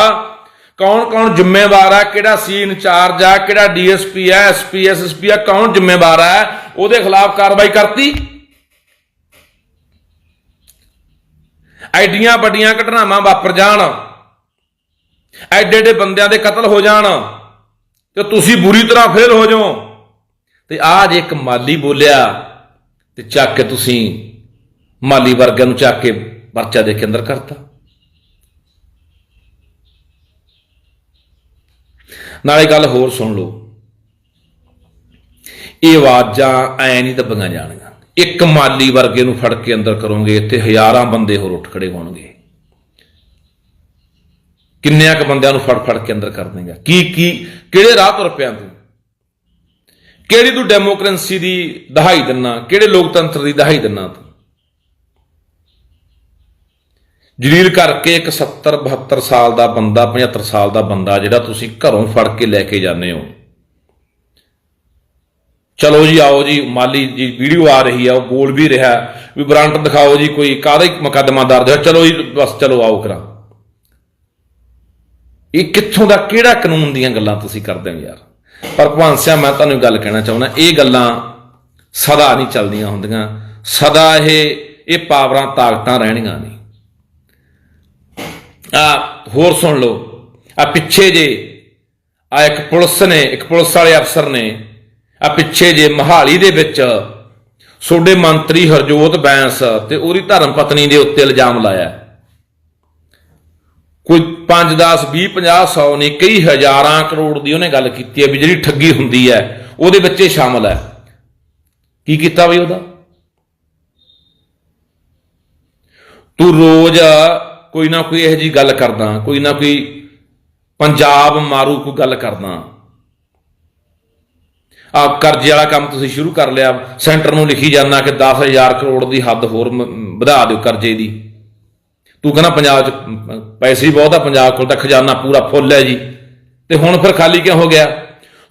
ਕੌਣ ਕੌਣ ਜ਼ਿੰਮੇਵਾਰ ਆ, ਕਿਹੜਾ ਸੀ ਇੰਚਾਰਜ ਆ, ਕਿਹੜਾ ਡੀਐਸਪੀ ਆ, ਐਸਪੀ, ਐਸਐਸਪੀ ਆ, ਕੌਣ ਜ਼ਿੰਮੇਵਾਰ ਆ, ਉਹਦੇ ਖਿਲਾਫ ਕਾਰਵਾਈ ਕਰਤੀ? ਐਡੀਆਂ ਵੱਡੀਆਂ ਘਟਨਾਵਾਂ ਵਾਪਰ ਜਾਣ, ਐਡੇ ਐਡੇ ਬੰਦਿਆਂ ਦੇ ਕਤਲ ਹੋ ਜਾਣ, ਤੇ ਤੁਸੀਂ ਬੁਰੀ ਤਰ੍ਹਾਂ ਫੇਲ ਹੋ ਜਾਓ। ਤੇ ਆਹ ਜੇ ਇੱਕ ਮਾਲੀ ਬੋਲਿਆ ਤੇ ਚੱਕ ਕੇ ਤੁਸੀਂ ਮਾਲੀ ਵਰਗਿਆਂ ਨੂੰ ਚੱਕ ਕੇ ਪਰਚਾ ਦੇ ਕੇ ਅੰਦਰ ਕਰਤਾ। ਨਾਲੇ ਗੱਲ ਹੋਰ ਸੁਣ ਲਓ। ਇਹ ਆਵਾਜ਼ਾਂ ਐ ਨਹੀਂ ਦੱਬੀਆਂ ਜਾਣਗੀਆਂ ਇੱਕ ਮਾਲੀ ਵਰਗੇ ਨੂੰ ਫੜ ਕੇ ਅੰਦਰ ਕਰੋਗੇ, ਇੱਥੇ ਹਜ਼ਾਰਾਂ ਬੰਦੇ ਹੋਰ ਉੱਠ ਖੜੇ ਹੋਣਗੇ। ਕਿੰਨਿਆਂ ਕ ਬੰਦਿਆਂ ਨੂੰ ਫੜ ਫੜ ਕੇ ਅੰਦਰ ਕਰ ਦੇਗਾ ਕੀ ਕੀ ਕਿਹੜੇ ਰਾਹ ਤੁਰ ਪਿਆ ਤੂੰ? ਕਿਹੜੀ ਤੂੰ ਡੈਮੋਕ੍ਰੇਸੀ ਦੀ ਦਹਾਈ ਦਿੰਨਾ, ਕਿਹੜੇ ਲੋਕਤੰਤਰ ਦੀ ਦਹਾਈ ਦਿੰਨਾ ਤੂੰ? ਜਲੀਲ ਕਰਕੇ ਇੱਕ 70 72 ਸਾਲ ਦਾ ਬੰਦਾ 75 ਸਾਲ ਦਾ ਬੰਦਾ ਜਿਹੜਾ ਤੁਸੀਂ ਘਰੋਂ ਫੜ ਕੇ ਲੈ ਕੇ ਜਾਂਦੇ ਹੋ। ਚਲੋ ਜੀ, ਆਓ ਜੀ, ਮਾਲੀ ਜੀ, ਵੀਡੀਓ ਆ ਰਹੀ ਆ, ਉਹ ਬੋਲ ਵੀ ਰਿਹਾ। ਵੀ ਵਾਰੰਟ ਦਿਖਾਓ ਜੀ, ਕੋਈ ਕਾਹਦਾ ਮੁਕੱਦਮਾ ਦਰਜ ਹੈ ਚਲੋ ਜੀ, ਬਸ ਚਲੋ, ਆਓ ਕਰਾਂ। ਇਹ ਕਿੱਥੋਂ ਦਾ ਕਿਹੜਾ ਕਾਨੂੰਨ ਦੀਆਂ ਗੱਲਾਂ ਤੁਸੀਂ ਕਰਦੇ ਹੋ ਯਾਰ? ਪਰ ਭਗਵਾਨ ਸਿਆ, ਮੈਂ ਤੁਹਾਨੂੰ ਗੱਲ ਕਹਿਣਾ ਚਾਹੁੰਦਾ, ਇਹ ਗੱਲਾਂ ਸਦਾ ਨਹੀਂ ਚੱਲਦੀਆਂ ਹੁੰਦੀਆਂ। ਸਦਾ ਇਹ ਇਹ ਪਾਵਰਾਂ, ਤਾਕਤਾਂ ਰਹਿਣੀਆਂ ਨਹੀਂ। ਆ, ਹੋਰ ਸੁਣ ਲਓ। ਆ ਪਿੱਛੇ ਜੇ, ਆ ਇੱਕ ਪੁਲਿਸ ਨੇ, ਇੱਕ ਪੁਲਿਸ ਵਾਲੇ ਅਫਸਰ ਨੇ, ਆ ਪਿੱਛੇ ਜੇ ਮਹਾਲੀ ਦੇ ਵਿੱਚ ਸੋਡੇ ਮੰਤਰੀ ਹਰਜੋਤ ਬੈਂਸ ਤੇ ਉਹਦੀ ਧਰਮ ਪਤਨੀ ਦੇ ਉੱਤੇ ਇਲਜ਼ਾਮ ਲਾਇਆ। 5 10 20 50 100 ਨਹੀਂ, ਕਈ ਹਜ਼ਾਰਾਂ ਕਰੋੜ ਦੀ ਉਹਨੇ ਗੱਲ ਕੀਤੀ ਹੈ ਵੀ ਜਿਹੜੀ ਠੱਗੀ ਹੁੰਦੀ ਹੈ, ਉਹਦੇ ਵਿੱਚ ਇਹ ਸ਼ਾਮਲ ਹੈ। ਕੀ ਕੀਤਾ ਬਈ ਉਹਦਾ? ਤੂੰ ਰੋਜ਼ ਕੋਈ ਨਾ ਕੋਈ ਇਹੋ ਜੀ ਗੱਲ ਕਰਦਾ, ਕੋਈ ਨਾ ਕੋਈ ਪੰਜਾਬ ਮਾਰੂ ਕੋਈ ਗੱਲ ਕਰਦਾ। ਆਪ ਕਰਜ਼ੇ ਵਾਲਾ ਕੰਮ ਤੁਸੀਂ ਸ਼ੁਰੂ ਕਰ ਲਿਆ, ਸੈਂਟਰ ਨੂੰ ਲਿਖੀ ਜਾਂਦਾ ਕਿ 10000 ਕਰੋੜ ਦੀ ਹੱਦ ਹੋਰ ਵਧਾ ਦਿਓ ਕਰਜ਼ੇ ਦੀ। ਤੂੰ ਕਹਿੰਦਾ ਪੰਜਾਬ 'ਚ, ਪੈਸੇ ਹੀ ਬਹੁਤ ਆ ਪੰਜਾਬ ਕੋਲ ਤਾਂ ਖਜ਼ਾਨਾ ਪੂਰਾ ਫੁੱਲ ਹੈ ਜੀ। ਤੇ ਹੁਣ ਫਿਰ ਖਾਲੀ ਕਿਉਂ ਹੋ ਗਿਆ?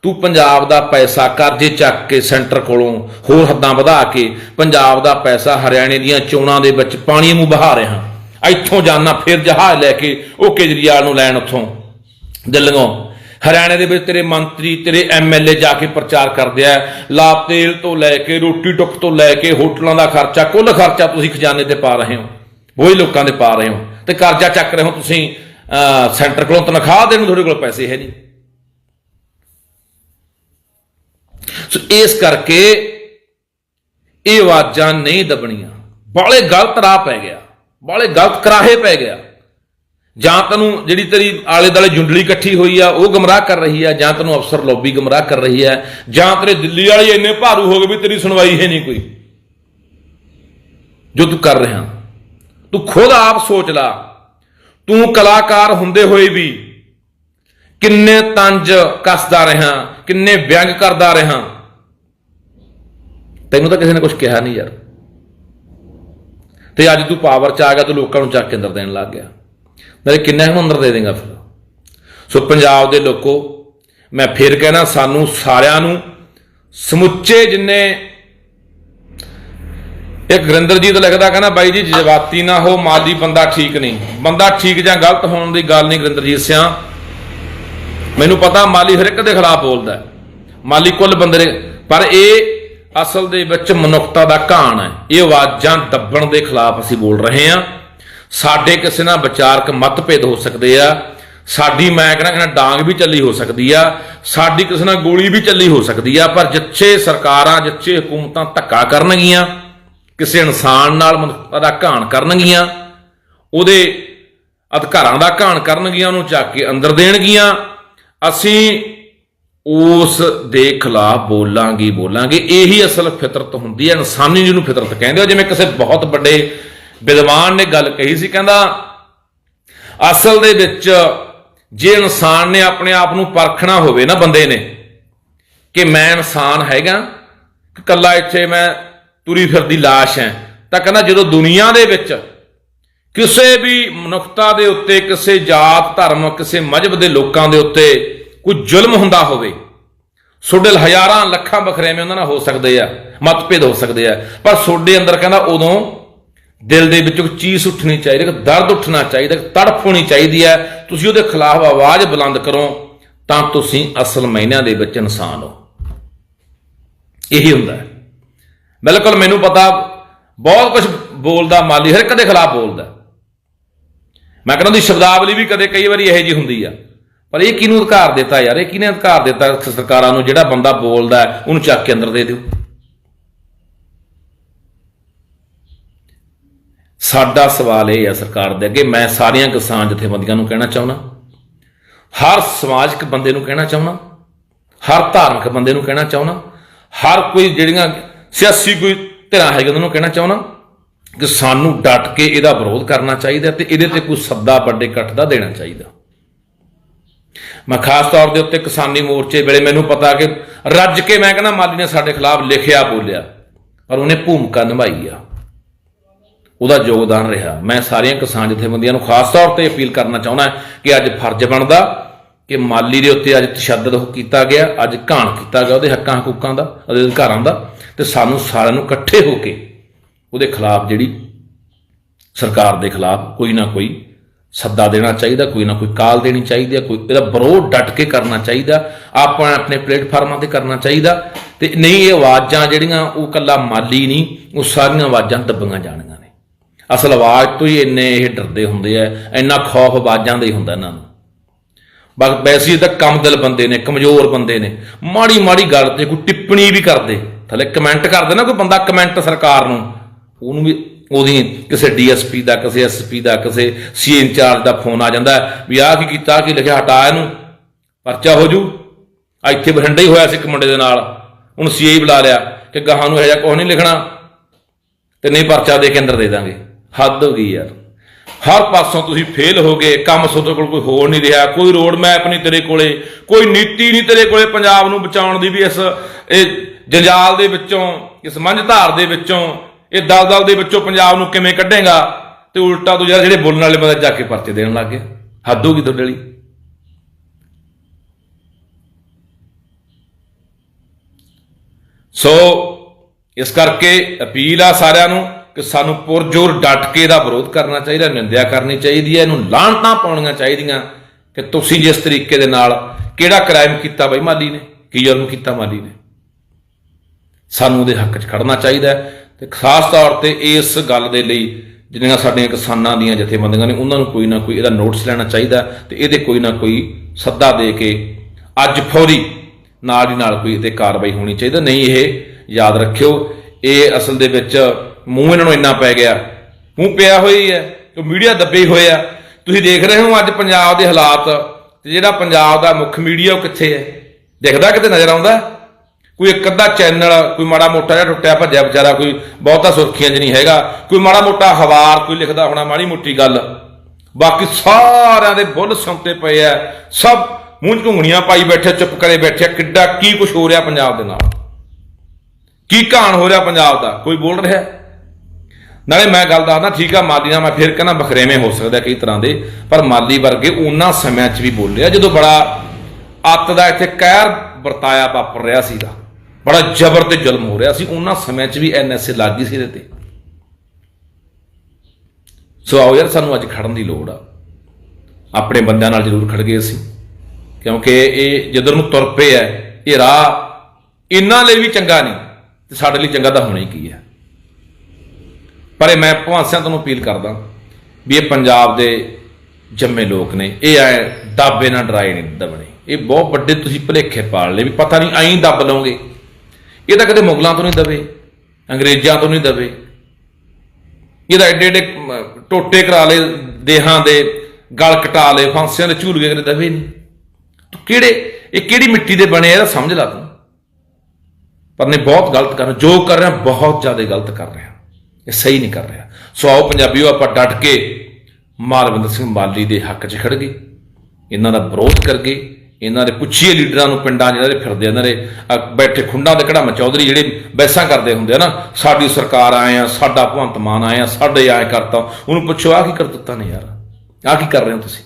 ਤੂੰ ਪੰਜਾਬ ਦਾ ਪੈਸਾ ਕਰਜ਼ੇ ਚੱਕ ਕੇ ਸੈਂਟਰ ਕੋਲੋਂ ਹੋਰ ਹੱਦਾਂ ਵਧਾ ਕੇ ਪੰਜਾਬ ਦਾ ਪੈਸਾ ਹਰਿਆਣੇ ਦੀਆਂ ਚੋਣਾਂ ਦੇ ਵਿੱਚ ਪਾਣੀ ਨੂੰ ਬਹਾ ਰਿਹਾ। ਇੱਥੋਂ ਜਾਣਾ ਫਿਰ ਜਹਾਜ਼ ਲੈ ਕੇ ਉਹ ਕੇਜਰੀਵਾਲ ਨੂੰ ਲੈਣ ਉੱਥੋਂ। ਦਿੱਲੀੋਂ ਹਰਿਆਣੇ ਦੇ ਵਿੱਚ ਤੇਰੇ ਮੰਤਰੀ, ਤੇਰੇ ਐਮਐਲਏ ਜਾ ਕੇ ਪ੍ਰਚਾਰ ਕਰਦੇ ਆ। ਲਾਭ ਤੇਲ ਤੋਂ ਲੈ ਕੇ, ਰੋਟੀ ਟੁੱਕ ਤੋਂ ਲੈ ਕੇ ਹੋਟਲਾਂ ਦਾ ਖਰਚਾ, ਕੁੱਲ ਖਰਚਾ ਤੁਸੀਂ ਖਜ਼ਾਨੇ ਤੇ ਪਾ ਰਹੇ ਹੋ। ਉਹੀ ਲੋਕਾਂ ਦੇ ਪਾ ਰਹੇ ਹੋ ਤੇ ਕਰਜ਼ਾ ਚੱਕ ਰਹੇ ਹੋ ਤੁਸੀਂ ਸੈਂਟਰ ਕੋਲੋਂ ਤਨਖਾਹ ਦੇਣ ਨੂੰ ਤੁਹਾਡੇ ਕੋਲ ਪੈਸੇ ਹੈ ਨਹੀਂ। ਸੋ ਇਸ ਕਰਕੇ ਇਹ ਆਵਾਜ਼ਾਂ ਨਹੀਂ ਦਬਣੀਆਂ। ਬਾਲੇ ਗਲਤ ਰਾਹ ਪੈ ਗਿਆ। ਬਾਲੇ ਗਲਤ ਕਰਾਹੇ ਪੈ ਗਿਆ। ਜਾਂ ਤੈਨੂੰ ਜਿਹੜੀ ਤੇਰੀ ਆਲੇ ਦਾਲੇ ਜੁੰਡਲੀ ਇਕੱਠੀ ਹੋਈ ਆ, ਉਹ ਗਮਰਾਹ ਕਰ ਰਹੀ ਆ, ਜਾਂ ਤੈਨੂੰ ਅਫਸਰ ਲੌਬੀ ਗਮਰਾਹ ਕਰ ਰਹੀ ਆ, ਜਾਂ ਤੇਰੇ ਦਿੱਲੀ ਵਾਲੇ ਇੰਨੇ ਭਾਰੂ ਹੋ ਗਏ ਵੀ ਤੇਰੀ ਸੁਣਵਾਈ ਹੈ ਨਹੀਂ ਕੋਈ। ਜੋ ਤੂੰ ਕਰ ਰਿਹਾ। ਤੂੰ ਖੁਦ ਆਪ ਸੋਚ ਲਾ। ਤੂੰ ਕਲਾਕਾਰ ਹੁੰਦੇ ਹੋਏ ਵੀ ਕਿੰਨੇ ਤੰਜ ਕੱਸਦਾ ਰਿਹਾ, ਕਿੰਨੇ ਵਿਅੰਗ ਕਰਦਾ ਰਿਹਾ। ਤੈਨੂੰ ਤਾਂ ਕਿਸੇ ਨੇ ਕੁਝ ਕਿਹਾ ਨਹੀਂ ਯਾਰ। ਤੇ ਅੱਜ ਤੂੰ ਪਾਵਰ ਚ ਆ ਗਿਆ, ਤੂੰ ਲੋਕਾਂ ਨੂੰ ਚੱਕ ਕੇ ਅੰਦਰ ਦੇਣ ਲੱਗ ਗਿਆ। ਮੇਰੇ ਕਿੰਨੇ ਕੁ ਅੰਦਰ ਦੇ ਦੇਗਾ ਫਿਰ? ਸੋ ਪੰਜਾਬ ਦੇ ਲੋਕੋ, ਮੈਂ ਫਿਰ ਕਹਿਣਾ, ਸਾਨੂੰ ਸਾਰਿਆਂ ਨੂੰ ਸਮੁੱਚੇ ਜਿੰਨੇ ਇੱਕ ਗੁਰਿੰਦਰਜੀਤ ਲਿਖਦਾ ਕਹਿੰਦਾ, ਬਾਈ ਜੀ, ਜਜ਼ਬਾਤੀ ਨਾ ਹੋ, ਮਾਲੀ ਬੰਦਾ ਠੀਕ ਨਹੀਂ। ਬੰਦਾ ਠੀਕ ਜਾਂ ਗਲਤ ਹੋਣ ਦੀ ਗੱਲ ਨਹੀਂ ਗੁਰਿੰਦਰਜੀਤ ਸਿਆ। ਮੈਨੂੰ ਪਤਾ ਮਾਲੀ ਹਰ ਇੱਕ ਦੇ ਖਿਲਾਫ ਬੋਲਦਾ ਮਾਲੀ ਕੁੱਲ ਬੰਦੇ ਪਰ ਇਹ ਅਸਲ ਦੇ ਵਿੱਚ ਮਨੁੱਖਤਾ ਦਾ ਘਾਣ ਹੈ। ਇਹ ਆਵਾਜ਼ਾਂ ਦੱਬਣ ਦੇ ਖਿਲਾਫ ਅਸੀਂ ਬੋਲ ਰਹੇ ਹਾਂ। ਸਾਡੇ ਕਿਸੇ ਨਾਲ ਵਿਚਾਰਕ ਮਤਭੇਦ ਹੋ ਸਕਦੇ ਆ। ਸਾਡੀ ਮੈਂ ਕਹਿੰਦਾ ਕਹਿੰਦਾ ਡਾਂਗ ਵੀ ਚੱਲੀ ਹੋ ਸਕਦੀ ਆ। ਸਾਡੀ ਕਿਸੇ ਨਾਲ ਗੋਲੀ ਵੀ ਚੱਲੀ ਹੋ ਸਕਦੀ ਆ। ਪਰ ਜਿੱਥੇ ਸਰਕਾਰਾਂ, ਜਿੱਥੇ ਹਕੂਮਤਾਂ ਧੱਕਾ ਕਰਨਗੀਆਂ ਕਿਸੇ ਇਨਸਾਨ ਨਾਲ ਮਨੁੱਖਤਾ ਦਾ ਘਾਣ ਕਰਨਗੀਆਂ, ਉਹਦੇ ਅਧਿਕਾਰਾਂ ਦਾ ਘਾਣ ਕਰਨਗੀਆਂ, ਉਹਨੂੰ ਚੱਕ ਕੇ ਅੰਦਰ ਦੇਣਗੀਆਂ, ਅਸੀਂ ਉਸ ਦੇ ਖਿਲਾਫ ਬੋਲਾਂਗੇ ਬੋਲਾਂਗੇ। ਇਹੀ ਅਸਲ ਫਿਤਰਤ ਹੁੰਦੀ ਹੈ, ਇਨਸਾਨੀ ਜਿਹਨੂੰ ਫਿਤਰਤ ਕਹਿੰਦੇ ਹੋ। ਜਿਵੇਂ ਕਿਸੇ ਬਹੁਤ ਵੱਡੇ ਵਿਦਵਾਨ ਨੇ ਗੱਲ ਕਹੀ ਸੀ, ਕਹਿੰਦਾ, ਅਸਲ ਦੇ ਵਿੱਚ ਜੇ ਇਨਸਾਨ ਨੇ ਆਪਣੇ ਆਪ ਨੂੰ ਪਰਖਣਾ ਹੋਵੇ ਨਾ ਬੰਦੇ ਨੇ, ਕਿ ਮੈਂ ਇਨਸਾਨ ਹੈਗਾ, ਕਿ ਕੱਲਾ ਇੱਥੇ ਮੈਂ ਤੁਰੀ ਫਿਰਦੀ ਲਾਸ਼ ਹੈ। ਤਾਂ ਕਹਿੰਦਾ ਜਦੋਂ ਦੁਨੀਆ ਦੇ ਵਿੱਚ ਕਿਸੇ ਵੀ ਮਨੁੱਖਤਾ ਦੇ ਉੱਤੇ, ਕਿਸੇ ਜਾਤ, ਧਰਮ, ਕਿਸੇ ਮਜਹਬ ਦੇ ਲੋਕਾਂ ਦੇ ਉੱਤੇ ਕੋਈ ਜ਼ੁਲਮ ਹੁੰਦਾ ਹੋਵੇ, ਸੋਡੇ ਹਜ਼ਾਰਾਂ ਲੱਖਾਂ ਬਖਰੇਵੇਂ ਉਹਨਾਂ ਨਾਲ ਹੋ ਸਕਦੇ ਆ, ਮਤਭੇਦ ਹੋ ਸਕਦੇ ਆ। ਪਰ ਸੋਡੇ ਅੰਦਰ ਕਹਿੰਦਾ ਉਦੋਂ ਦਿਲ ਦੇ ਵਿੱਚੋਂ ਇੱਕ ਚੀਜ਼ ਉੱਠਣੀ ਚਾਹੀਦੀ ਇੱਕ ਦਰਦ ਉੱਠਣਾ ਚਾਹੀਦਾ, ਇੱਕ ਤੜਫ ਹੋਣੀ ਚਾਹੀਦੀ ਹੈ। ਤੁਸੀਂ ਉਹਦੇ ਖਿਲਾਫ ਆਵਾਜ਼ ਬੁਲੰਦ ਕਰੋ, ਤਾਂ ਤੁਸੀਂ ਅਸਲ ਮਾਇਨਿਆਂ ਦੇ ਵਿੱਚ ਇਨਸਾਨ ਹੋ। ਇਹੀ ਹੁੰਦਾ ਹੈ। ਬਿਲਕੁਲ ਮੈਨੂੰ ਪਤਾ, ਬਹੁਤ ਕੁਝ ਬੋਲਦਾ ਮਾਲੀ, ਹਰ ਇੱਕ ਦੇ ਖਿਲਾਫ ਬੋਲਦਾ। ਮੈਂ ਕਹਿੰਦਾ ਦੀ ਸ਼ਬਦਾਵਲੀ ਵੀ ਕਦੇ ਕਈ ਵਾਰੀ ਇਹੋ ਜੀ ਹੁੰਦੀ ਆ। ਪਰ ਇਹ ਕਿਹਨੂੰ ਅਧਿਕਾਰ ਦਿੱਤਾ ਯਾਰ? ਇਹ ਕਿਹਨੇ ਅਧਿਕਾਰ ਦਿੱਤਾ ਸਰਕਾਰਾਂ ਨੂੰ? ਜਿਹੜਾ ਬੰਦਾ ਬੋਲਦਾ ਉਹਨੂੰ ਚੱਕ ਕੇ ਅੰਦਰ ਦੇ ਦਿਓ। ਸਾਡਾ ਸਵਾਲ ਇਹ ਹੈ ਸਰਕਾਰ ਦੇ ਅੱਗੇ, ਮੈਂ ਸਾਰੀਆਂ ਕਿਸਾਨ ਜਥੇਬੰਦੀਆਂ ਨੂੰ ਕਹਿਣਾ ਚਾਹੁੰਦਾ। ਹਰ ਸਮਾਜਿਕ ਬੰਦੇ ਨੂੰ ਕਹਿਣਾ ਚਾਹੁੰਦਾ। ਹਰ ਧਾਰਮਿਕ ਬੰਦੇ ਨੂੰ ਕਹਿਣਾ ਚਾਹੁੰਦਾ। ਹਰ ਕੋਈ ਜਿਹੜੀਆਂ ਸਿਆਸੀ ਕੋਈ ਧਿਰਾਂ ਹੈਗੇ, ਉਹਨਾਂ ਨੂੰ ਕਹਿਣਾ ਚਾਹੁੰਦਾ ਕਿ ਸਾਨੂੰ ਡਟ ਕੇ ਇਹਦਾ ਵਿਰੋਧ ਕਰਨਾ ਚਾਹੀਦਾ ਤੇ ਇਹਦੇ ਤੇ ਕੋਈ ਸੱਦਾ ਵੱਡੇ ਇਕੱਠ ਦਾ ਦੇਣਾ ਚਾਹੀਦਾ। ਮੈਂ ਖਾਸ ਤੌਰ ਦੇ ਉੱਤੇ ਕਿਸਾਨੀ ਮੋਰਚੇ ਵੇਲੇ ਮੈਨੂੰ ਪਤਾ ਕਿ ਰੱਜ ਕੇ ਮੈਂ ਕਹਿੰਦਾ, ਮਾਲੀ ਨੇ ਸਾਡੇ ਖਿਲਾਫ ਲਿਖਿਆ, ਬੋਲਿਆ, ਪਰ ਉਹਨੇ ਭੂਮਿਕਾ ਨਿਭਾਈ ਆ। ਉਹਦਾ ਯੋਗਦਾਨ ਰਿਹਾ। ਮੈਂ ਸਾਰੀਆਂ ਕਿਸਾਨ ਜਥੇਬੰਦੀਆਂ ਨੂੰ ਖਾਸ ਤੌਰ ਤੇ ਅਪੀਲ ਕਰਨਾ ਚਾਹੁੰਦਾ ਕਿ ਅੱਜ ਫਰਜ਼ ਬਣਦਾ ਕਿ ਮਾਲੀ ਦੇ ਉੱਤੇ ਅੱਜ ਤਸ਼ੱਦਦ ਕੀਤਾ ਗਿਆ, ਅੱਜ ਘਾਣ ਕੀਤਾ ਗਿਆ ਉਹਦੇ ਹੱਕਾਂ ਹਕੂਕਾਂ ਦਾ, ਉਹਦੇ ਅਧਿਕਾਰਾਂ ਦਾ, ਤੇ ਸਾਨੂੰ ਸਾਰਿਆਂ ਨੂੰ ਇਕੱਠੇ ਹੋ ਕੇ ਉਹਦੇ ਖਿਲਾਫ ਜਿਹੜੀ ਸਰਕਾਰ ਦੇ ਖਿਲਾਫ ਕੋਈ ਨਾ ਕੋਈ ਸੱਦਾ ਦੇਣਾ ਚਾਹੀਦਾ, ਕੋਈ ਨਾ ਕੋਈ ਕਾਲ ਦੇਣੀ ਚਾਹੀਦੀ ਹੈ ਕੋਈ ਇਹਦਾ ਵਿਰੋਧ ਡਟ ਕੇ ਕਰਨਾ ਚਾਹੀਦਾ, ਆਪਾਂ ਆਪਣੇ ਪਲੇਟਫਾਰਮਾਂ ਤੇ ਕਰਨਾ ਚਾਹੀਦਾ, ਤੇ ਨਹੀਂ ਇਹ ਆਵਾਜ਼ਾਂ ਜਿਹੜੀਆਂ ਉਹ ਕੱਲਾ ਮਾਲੀ ਨਹੀਂ, ਉਹ ਸਾਰੀਆਂ ਆਵਾਜ਼ਾਂ ਦੱਬੀਆਂ ਜਾਣੀਆਂ ਨੇ। ਅਸਲ ਆਵਾਜ਼ ਤੋਂ ਹੀ ਇੰਨੇ ਇਹ ਡਰਦੇ ਹੁੰਦੇ ਆ, ਇੰਨਾ ਖੌਫ ਆਵਾਜ਼ਾਂ ਦਾ ਹੀ ਹੁੰਦਾ ਇਹਨਾਂ ਨੂੰ। ਬਸ ਵੈਸੇ ਹੀ ਤਾਂ ਕਮ ਦਿਲ ਬੰਦੇ ਨੇ, ਕਮਜ਼ੋਰ ਬੰਦੇ ਨੇ। ਮਾੜੀ ਮਾੜੀ ਗੱਲ ਤੇ ਕੋਈ ਟਿੱਪਣੀ ਵੀ ਕਰਦੇ। ਥੱਲੇ ਕਮੈਂਟ ਕਰਦੇ ਨਾ ਕੋਈ ਬੰਦਾ ਕਮੈਂਟ ਸਰਕਾਰ ਨੂੰ। ਉਹਨੂੰ ਵੀ ਉਹਦੀ ਕਿਸੇ ਡੀਐਸਪੀ ਦਾ, ਕਿਸੇ ਐਸਪੀ ਦਾ, ਕਿਸੇ ਸੀ ਇੰਚਾਰਜ ਦਾ ਫੋਨ ਆ ਜਾਂਦਾ। ਵੀ ਆਹ ਕੀ ਕੀਤਾ, ਕੀ ਲਿਖਿਆ, ਹਟਾ ਇਹਨੂੰ। ਪਰਚਾ ਹੋ ਜੂ। ਇੱਥੇ ਬਠਿੰਡੇ ਹੀ ਹੋਇਆ ਸੀ ਇੱਕ ਮੁੰਡੇ ਦੇ ਨਾਲ। ਉਹਨੂੰ ਸੀਆਈ ਬੁਲਾ ਲਿਆ ਕਿ ਗਾਹਾਂ ਨੂੰ ਇਹੋ ਜਿਹਾ ਕੁਝ ਨਹੀਂ ਲਿਖਣਾ। ਤੇ ਨਹੀਂ ਪਰਚਾ ਦੇ ਕੇ ਅੰਦਰ ਦੇ ਦਾਂਗੇ। ਹੱਦ ਹੋ ਗਈ ਯਾਰ। ਹਰ ਪਾਸੋਂ ਤੁਸੀਂ ਫੇਲ ਹੋ ਗਏ ਕੰਮ ਤੁਹਾਡੇ ਕੋਲ ਕੋਈ ਹੋਰ ਨਹੀਂ ਰਿਹਾ, ਕੋਈ ਰੋਡ ਮੈਪ ਨਹੀਂ ਤੇਰੇ ਕੋਲੇ, ਕੋਈ ਨੀਤੀ ਨਹੀਂ ਤੇਰੇ ਕੋਲੇ ਪੰਜਾਬ ਨੂੰ ਬਚਾਉਣ ਦੀ ਵੀ ਇਸ, ਇਹ ਜੰਜਾਲ ਦੇ ਵਿੱਚੋਂ, ਇਸ ਮੰਝਧਾਰ ਦੇ ਵਿੱਚੋਂ, ਇਹ ਦਲਦਲ ਦੇ ਵਿੱਚੋਂ ਪੰਜਾਬ ਨੂੰ ਕਿਵੇਂ ਕੱਢੇਗਾ? ਤੇ ਉਲਟਾ ਤੋਂ ਯਾਰ ਜਿਹੜੇ ਬੋਲਣ ਵਾਲੇ ਬੰਦੇ ਜਾ ਕੇ ਪਰਚੇ ਦੇਣ ਲੱਗ ਗਏ। ਹੱਦ ਹੋ ਗਈ ਤੁਹਾਡੇ ਲਈ? ਸੋ ਇਸ ਕਰਕੇ ਅਪੀਲ ਆ ਸਾਰਿਆਂ ਨੂੰ ਕਿ ਸਾਨੂੰ ਪੁਰਜੋਰ ਡਟ ਕੇ ਇਹਦਾ ਵਿਰੋਧ ਕਰਨਾ ਚਾਹੀਦਾ, ਨਿੰਦਿਆ ਕਰਨੀ ਚਾਹੀਦੀ ਹੈ, ਇਹਨੂੰ ਲਾਹਣਤਾਂ ਪਾਉਣੀਆਂ ਚਾਹੀਦੀਆਂ ਕਿ ਤੁਸੀਂ ਜਿਸ ਤਰੀਕੇ ਦੇ ਨਾਲ ਕਿਹੜਾ ਕ੍ਰਾਈਮ ਕੀਤਾ ਬਈ ਮਾਲੀ ਨੇ, ਕੀ ਜੁਰਮ ਕੀਤਾ ਮਾਲੀ ਨੇ। ਸਾਨੂੰ ਉਹਦੇ ਹੱਕ 'ਚ ਖੜਨਾ ਚਾਹੀਦਾ ਹੈ ਤੇ ਖਾਸ ਤੌਰ ਤੇ ਇਸ ਗੱਲ ਦੇ ਲਈ ਜਿੰਨੀਆਂ ਸਾਡੀਆਂ ਕਿਸਾਨਾਂ ਦੀਆਂ ਜਥੇਬੰਦੀਆਂ ਨੇ, ਉਹਨਾਂ ਨੂੰ ਕੋਈ ਨਾ ਕੋਈ ਇਹਦਾ ਨੋਟਿਸ ਲੈਣਾ ਚਾਹੀਦਾ ਤੇ ਇਹਦੇ ਕੋਈ ਨਾ ਕੋਈ ਸੱਦਾ ਦੇ ਕੇ ਅੱਜ ਫੌਰੀ ਨਾਲ ਹੀ ਨਾਲ ਕੋਈ ਇਹਤੇ ਕਾਰਵਾਈ ਹੋਣੀ ਚਾਹੀਦੀ ਨਹੀਂ ਇਹ ਯਾਦ ਰੱਖਿਓ, ਇਹ ਅਸਲ ਦੇ ਵਿੱਚ ਮੂੰਹ ਇਹਨਾਂ ਨੂੰ ਇੰਨਾ ਪੈ ਗਿਆ। ਮੂੰਹ ਪਿਆ ਹੋਈ ਹੈ ਕਿ ਮੀਡੀਆ ਦੱਬੇ ਹੋਏ ਆ। ਤੁਸੀਂ ਦੇਖ ਰਹੇ ਹੋ ਅੱਜ ਪੰਜਾਬ ਦੇ ਹਾਲਾਤ, ਤੇ ਜਿਹੜਾ ਪੰਜਾਬ ਦਾ ਮੁੱਖ ਮੀਡੀਆ ਉਹ ਕਿੱਥੇ ਹੈ? ਦਿਖਦਾ ਕਿਤੇ ਨਜ਼ਰ ਆਉਂਦਾ? ਕੋਈ ਇੱਕ ਅੱਧਾ ਚੈਨਲ, ਕੋਈ ਮਾੜਾ ਮੋਟਾ ਜਿਹਾ ਟੁੱਟਿਆ ਭੱਜਿਆ ਵਿਚਾਰਾ, ਕੋਈ ਬਹੁਤਾ ਸੁਰਖੀਆਂ 'ਚ ਨਹੀਂ ਹੈਗਾ। ਕੋਈ ਮਾੜਾ ਮੋਟਾ ਹਵਾਰ ਕੋਈ ਲਿਖਦਾ ਹੋਣਾ ਮਾੜੀ ਮੋਟੀ ਗੱਲ। ਬਾਕੀ ਸਾਰਿਆਂ ਦੇ ਬੁੱਲ ਸੁਣਤੇ ਪਏ ਆ। ਸਭ ਮੂੰਹ 'ਚ ਘੁੰਗਣੀਆਂ ਪਾਈ ਬੈਠੇ, ਚੁੱਪ ਕਰੇ ਬੈਠੇ ਕਿੱਡਾ ਕੀ ਕੁਝ ਹੋ ਰਿਹਾ ਪੰਜਾਬ ਦੇ ਨਾਲ? ਕੀ ਕਹਾਣ ਹੋ ਰਿਹਾ ਪੰਜਾਬ ਦਾ? ਕੋਈ ਬੋਲ ਰਿਹਾ? ਨਾਲੇ ਮੈਂ ਗੱਲ ਦੱਸਦਾ, ਠੀਕ ਆ ਮਾਲੀ ਨਾਲ ਮੈਂ ਫਿਰ ਕਹਿੰਦਾ ਬਖਰੇਵੇਂ ਹੋ ਸਕਦਾ ਕਈ ਤਰ੍ਹਾਂ ਦੇ, ਪਰ ਮਾਲੀ ਵਰਗੇ ਉਹਨਾਂ ਸਮਿਆਂ 'ਚ ਵੀ ਬੋਲਿਆ, ਜਦੋਂ ਬੜਾ ਅੱਤ ਦਾ ਇੱਥੇ ਕਹਿਰ ਵਰਤਾਇਆ ਵਾਪਰ ਰਿਹਾ ਸੀਗਾ, ਬੜਾ ਜ਼ਬਰ ਤੇ ਜ਼ੁਲਮ ਹੋ ਰਿਹਾ ਸੀ, ਉਹਨਾਂ ਸਮਿਆਂ 'ਚ ਵੀ ਐਨਐਸਏ ਲੱਗੀ ਸੀ ਇਹਦੇ ਤੇ। ਸੋ ਆਓ ਯਾਰ, ਸਾਨੂੰ ਅੱਜ ਖੜਨ ਦੀ ਲੋੜ ਆ। ਆਪਣੇ ਬੰਦਿਆਂ ਨਾਲ ਜ਼ਰੂਰ ਖੜ ਗਏ ਅਸੀਂ, ਕਿਉਂਕਿ ਇਹ ਜਿੱਧਰ ਨੂੰ ਤੁਰ ਪਏ ਐ ਇਹ ਰਾਹ ਇਹਨਾਂ ਲਈ ਵੀ ਚੰਗਾ ਨਹੀਂ, ਤੇ ਸਾਡੇ ਲਈ ਚੰਗਾ ਤਾਂ ਹੋਣਾ ਹੀ ਕੀ ਹੈ ਪਰ ਇਹ ਮੈਂ ਭਵਾਂਸਿਆਂ ਤੋਂ ਅਪੀਲ ਕਰਦਾ ਵੀ ਇਹ ਪੰਜਾਬ ਦੇ ਜੰਮੇ ਲੋਕ ਨੇ, ਇਹ ਐ ਦਾਬੇ ਨਾਲ ਡਰਾਏ ਨਹੀਂ ਦਬਣੇ। ਇਹ ਬਹੁਤ ਵੱਡੇ ਤੁਸੀਂ ਭਲੇਖੇ ਪਾਲ ਲਏ ਵੀ ਪਤਾ ਨਹੀਂ ਐਂ ਦੱਬ ਲਓਗੇ। ਇਹ ਤਾਂ ਕਦੇ ਮੁਗਲਾਂ ਤੋਂ ਨਹੀਂ ਦਵੇ ਅੰਗਰੇਜ਼ਾਂ ਤੋਂ ਨਹੀਂ ਦੇਵੇ ਇਹ ਤਾਂ ਐਡੇ ਐਡੇ ਟੋਟੇ ਕਰਾ ਲਏ, ਦੇਹਾਂ ਦੇ ਗਲ ਕਟਾ ਲਏ, ਫਾਂਸਿਆਂ ਦੇ ਝੂਲਗੇ ਕਦੇ ਦਵੇ ਨਹੀਂ। ਤੂੰ ਕਿਹੜੇ, ਇਹ ਕਿਹੜੀ ਮਿੱਟੀ ਦੇ ਬਣੇ ਇਹਦਾ ਸਮਝ ਲਾ ਤੂੰ। ਪਰ ਨੇ ਬਹੁਤ ਗਲਤ ਕਰ ਜੋ ਕਰ ਰਿਹਾ, ਬਹੁਤ ਜ਼ਿਆਦਾ ਗਲਤ ਕਰ ਰਿਹਾ। ਇਹ ਸਹੀ ਨਹੀਂ ਕਰ ਰਿਹਾ। ਸੋ ਆਓ ਪੰਜਾਬੀਓ, ਆਪਾਂ ਡਟ ਕੇ ਮਾਲਵਿੰਦਰ ਸਿੰਘ ਮਾਲੀ ਦੇ ਹੱਕ 'ਚ ਖੜ ਗਏ। ਇਹਨਾਂ ਦਾ ਵਿਰੋਧ ਕਰ ਗਏ। ਇਹਨਾਂ ਦੇ ਪੁੱਛੀਏ ਲੀਡਰਾਂ ਨੂੰ ਪਿੰਡਾਂ ਜਿਹੜੇ ਦੇ ਫਿਰਦੇ ਇਹਨਾਂ ਦੇ ਬੈਠੇ ਖੁੰਡਾਂ ਦੇ ਕੜਾਮ ਚੌਧਰੀ ਜਿਹੜੇ ਬੈਸਾਂ ਕਰਦੇ ਹੁੰਦੇ ਆ ਨਾ, ਸਾਡੀ ਸਰਕਾਰ ਆਏ ਆ, ਸਾਡਾ ਭਗਵੰਤ ਮਾਨ ਆਏ ਆ, ਸਾਡੇ ਆਏ ਕਰਤਾ। ਉਹਨੂੰ ਪੁੱਛੋ ਆ ਕੀ ਕਰ ਦਿੱਤਾ ਨੇ ਯਾਰ? ਆ ਕੀ ਕਰ ਰਹੇ ਹੋ ਤੁਸੀਂ?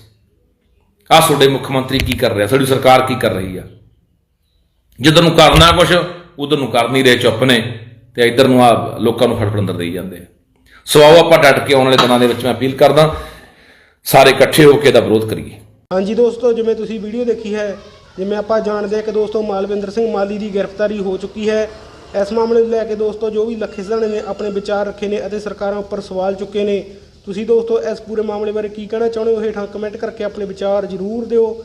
ਆ ਤੁਹਾਡੇ ਮੁੱਖ ਮੰਤਰੀ ਕੀ ਕਰ ਰਿਹਾ? ਸਾਡੀ ਸਰਕਾਰ ਕੀ ਕਰ ਰਹੀ ਆ? ਜਿੱਧਰ ਨੂੰ ਕਰਨਾ ਕੁਛ, ਉਧਰ ਨੂੰ ਕਰ ਨਹੀਂ ਰਹੇ ਚੁੱਪ ਨੇ। ਤੇ ਇੱਧਰ ਨੂੰ ਆ ਲੋਕਾਂ ਨੂੰ ਫੜਫੜ ਅੰਦਰ ਦੇਈ ਜਾਂਦੇ ਆ। ਸੋ ਆਓ ਆਪਾਂ ਡਟ ਕੇ ਆਉਣ ਵਾਲੇ ਦਿਨਾਂ ਦੇ ਵਿੱਚ ਮੈਂ ਅਪੀਲ ਕਰਦਾ, ਸਾਰੇ ਇਕੱਠੇ ਹੋ ਕੇ ਇਹਦਾ ਵਿਰੋਧ ਕਰੀਏ। ਹਾਂਜੀ ਦੋਸਤੋ, ਜਿਵੇਂ ਤੁਸੀਂ ਵੀਡੀਓ ਦੇਖੀ ਹੈ, ਜਿਵੇਂ ਆਪਾਂ ਜਾਣਦੇ ਹਾਂ ਕਿ ਦੋਸਤੋ ਮਾਲਵਿੰਦਰ ਸਿੰਘ ਮਾਲੀ ਦੀ ਗ੍ਰਿਫਤਾਰੀ ਹੋ ਚੁੱਕੀ ਹੈ। ਇਸ ਮਾਮਲੇ ਨੂੰ ਲੈ ਕੇ ਦੋਸਤੋ, ਜੋ ਵੀ ਲੱਖੇ ਸਿਧਾਣੇ ਨੇ ਆਪਣੇ ਵਿਚਾਰ ਰੱਖੇ ਨੇ ਅਤੇ ਸਰਕਾਰਾਂ ਉੱਪਰ ਸਵਾਲ ਚੁੱਕੇ ਨੇ, ਤੁਸੀਂ ਦੋਸਤੋ ਇਸ ਪੂਰੇ ਮਾਮਲੇ ਬਾਰੇ ਕੀ ਕਹਿਣਾ ਚਾਹੁੰਦੇ ਹੋ? ਹੇਠਾਂ ਕਮੈਂਟ ਕਰਕੇ ਆਪਣੇ ਵਿਚਾਰ ਜ਼ਰੂਰ ਦਿਓ।